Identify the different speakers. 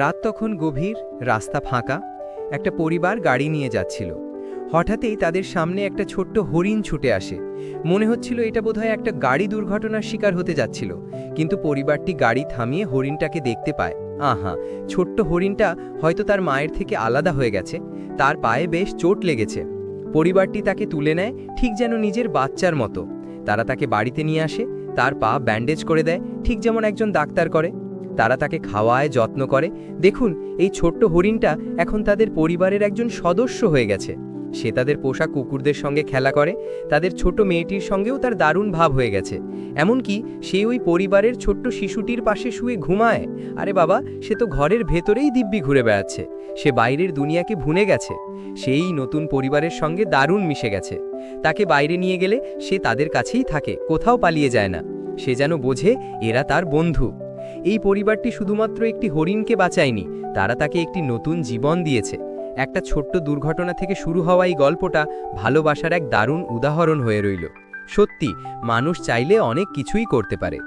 Speaker 1: রাত তখন গভীর, রাস্তা ফাঁকা, একটা পরিবার গাড়ি নিয়ে যাচ্ছিল। হঠাৎই তাদের সামনে একটা ছোট্ট হরিণ ছুটে আসে। মনে হচ্ছিল এটা বোধহয় একটা গাড়ি দুর্ঘটনার শিকার হতে যাচ্ছিল, কিন্তু পরিবারটি গাড়ি থামিয়ে হরিণটাকে দেখতে পায়। আহা, ছোট্ট হরিণটা হয়তো তার মায়ের থেকে আলাদা হয়ে গেছে, তার পায়ে বেশ চোট লেগেছে। পরিবারটি তাকে তুলে নেয় ঠিক যেন নিজের বাচ্চার মতো। তারা তাকে বাড়িতে নিয়ে আসে, তার পা ব্যান্ডেজ করে দেয়, ঠিক যেমন একজন ডাক্তার করে। তারা তাকে খাওয়ায়, যত্ন করে। দেখুন, এই ছোট্ট হরিণটা এখন তাদের পরিবারের একজন সদস্য হয়ে গেছে। সে তাদের পোষা কুকুরদের সঙ্গে খেলা করে, তাদের ছোট মেয়েটির সঙ্গেও তার দারুণ ভাব হয়ে গেছে। এমনকি সে ওই পরিবারের ছোট্ট শিশুটির পাশে শুয়ে ঘুমায়। আরে বাবা, সে তো ঘরের ভেতরেই দিব্যি ঘুরে বেড়াচ্ছে। সে বাইরের দুনিয়াকে ভুনে গেছে। সেই নতুন পরিবারের সঙ্গে দারুণ মিশে গেছে। তাকে বাইরে নিয়ে গেলে সে তাদের কাছেই থাকে, কোথাও পালিয়ে যায় না। সে যেন বোঝে, এরা তার বন্ধু। এই পরিবারটি শুধুমাত্র একটি হরিণকে বাঁচায়নি, তারা তাকে একটি নতুন জীবন দিয়েছে। একটা ছোট্ট দুর্ঘটনা থেকে শুরু হওয়া এই গল্পটা ভালোবাসার এক দারুণ উদাহরণ হয়ে রইল। সত্যি, মানুষ চাইলে অনেক কিছুই করতে পারে।